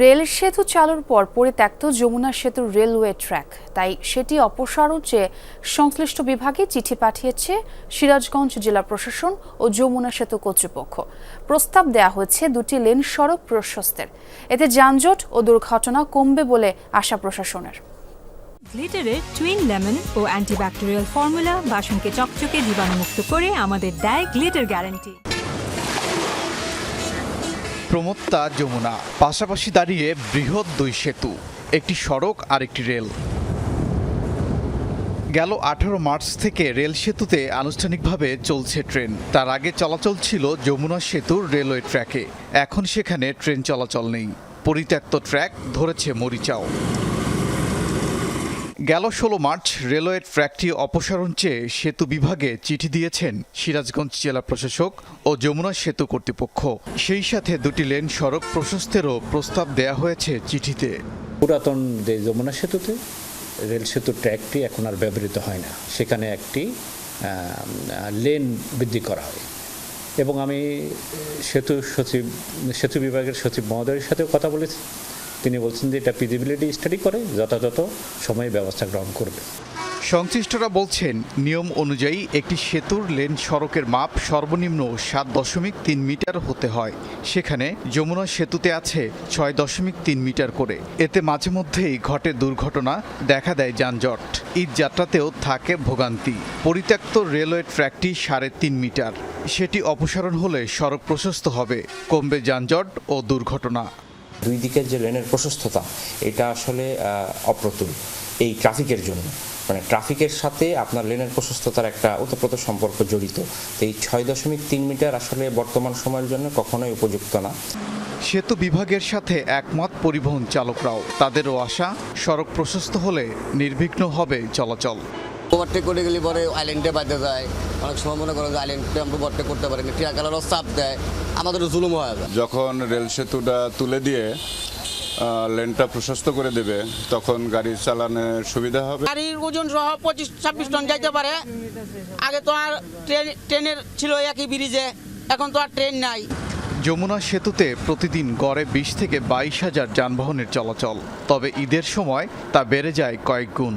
Rail সেতু চালুর পর পরিত্যক্ত যমুনা সেতুর রেলওয়ে ট্র্যাক। তাই সেটি অপসারণ চেয়ে সংশ্লিষ্ট বিভাগে চিঠি পাঠিয়েছে সিরাজগঞ্জ জেলা প্রশাসন ও যমুনা সেতু কর্তৃপক্ষ। প্রস্তাব দেয়া হয়েছে দুটি লেন সড়ক প্রশস্তের। এতে যানজট ও দুর্ঘটনা কমবে বলে আশা প্রশাসনের। গ্লিটারের টুইন লেমন ও অ্যান্টিব্যাকটেরিয়াল ফর্মুলা বাসনকে চকচকে জীবাণুমুক্ত করে আমাদের দেয় গ্লিটার গ্যারান্টি। প্রমত্তা যমুনা, পাশাপাশি দাঁড়িয়ে বৃহৎ দুই সেতু, একটি সড়ক আর একটি রেল। গেল আঠারো মার্চ থেকে রেল সেতুতে আনুষ্ঠানিকভাবে চলছে ট্রেন। তার আগে চলাচল ছিল যমুনা সেতুর রেলওয়ে ট্র্যাকে। এখন সেখানে ট্রেন চলাচল নেই। পরিত্যক্ত ট্র্যাক ধরেছে মরিচাও। গেল ষোলো মার্চ রেলওয়ে ট্র্যাকটি অপসারণ চেয়ে সেতু বিভাগে চিঠি দিয়েছেন সিরাজগঞ্জ জেলা প্রশাসক ও যমুনা সেতু কর্তৃপক্ষ। সেই সাথে দুটি লেন সড়ক প্রশস্তেরও প্রস্তাব দেয়া হয়েছে চিঠিতে। পুরাতন যে যমুনা সেতুতে, রেল সেতুর ট্র্যাকটি এখন আর ব্যবহৃত হয় না। সেখানে একটি লেন বৃদ্ধি করা হয়। এবং আমি সেতু সচিব, সেতু বিভাগের সচিব মহোদয়ের সাথেও কথা বলেছি। তিনি বলছেন যে এটা ফিজিবিলিটি স্টাডি করে যথাযথ সময়ে ব্যবস্থা গ্রহণ করবে। সংশ্লিষ্টরা বলছেন, নিয়ম অনুযায়ী একটি সেতুর লেন সড়কের মাপ সর্বনিম্ন সাত দশমিক তিন মিটার হতে হয়। সেখানে যমুনা সেতুতে আছে ছয় দশমিক তিন মিটার করে। এতে মাঝে মধ্যেই ঘটে দুর্ঘটনা, দেখা দেয় যানজট। ঈদ যাত্রাতেও থাকে ভোগান্তি। পরিত্যক্ত রেলওয়ে ট্র্যাকটি সাড়ে তিন মিটার। সেটি অপসারণ হলে সড়ক প্রশস্ত হবে। কমবে যানজট ও দুর্ঘটনা। দুই দিকের যে লেনের প্রশস্ততা, এটা আসলে অপ্রতুল এই ট্রাফিকের জন্য। মানে ট্রাফিকের সাথে আপনার লেনের প্রশস্ততার একটা ওতপ্রোত সম্পর্ক জড়িত। তো এই ছয় দশমিক তিন মিটার আসলে বর্তমান সময়ের জন্য কখনোই উপযুক্ত না। সেতু বিভাগের সাথে একমত পরিবহন চালকরাও। তাদেরও আশা, সড়ক প্রশস্ত হলে নির্বিঘ্ন হবে চলাচল। ওভারটেক করে গেলে পরে আইল্যান্ডে বাজে যায়। অনেক সময় মনে করেন যে আইল্যান্ড আমরা ওভারটেক করতে পারি না। ট্রাকালারও চাপ দেয় আমাদের জুলুম হয়ে যায়। যখন রেল সেতুটা তুলে দিয়ে লেনটা প্রশস্ত করে দেবে তখন গাড়ি চালানোর সুবিধা হবে? গাড়ির ওজন সহ পঁচিশ ছাব্বিশ টন যাইতে পারে। আগে তো আর ট্রেন ট্রেনের ছিল একই ব্রিজে এখন তো আর ট্রেন নাই। যমুনা সেতুতে প্রতিদিন গড়ে বিশ থেকে বাইশ হাজার যানবাহনের চলাচল। তবে ঈদের সময় তা বেড়ে যায় কয়েক গুণ।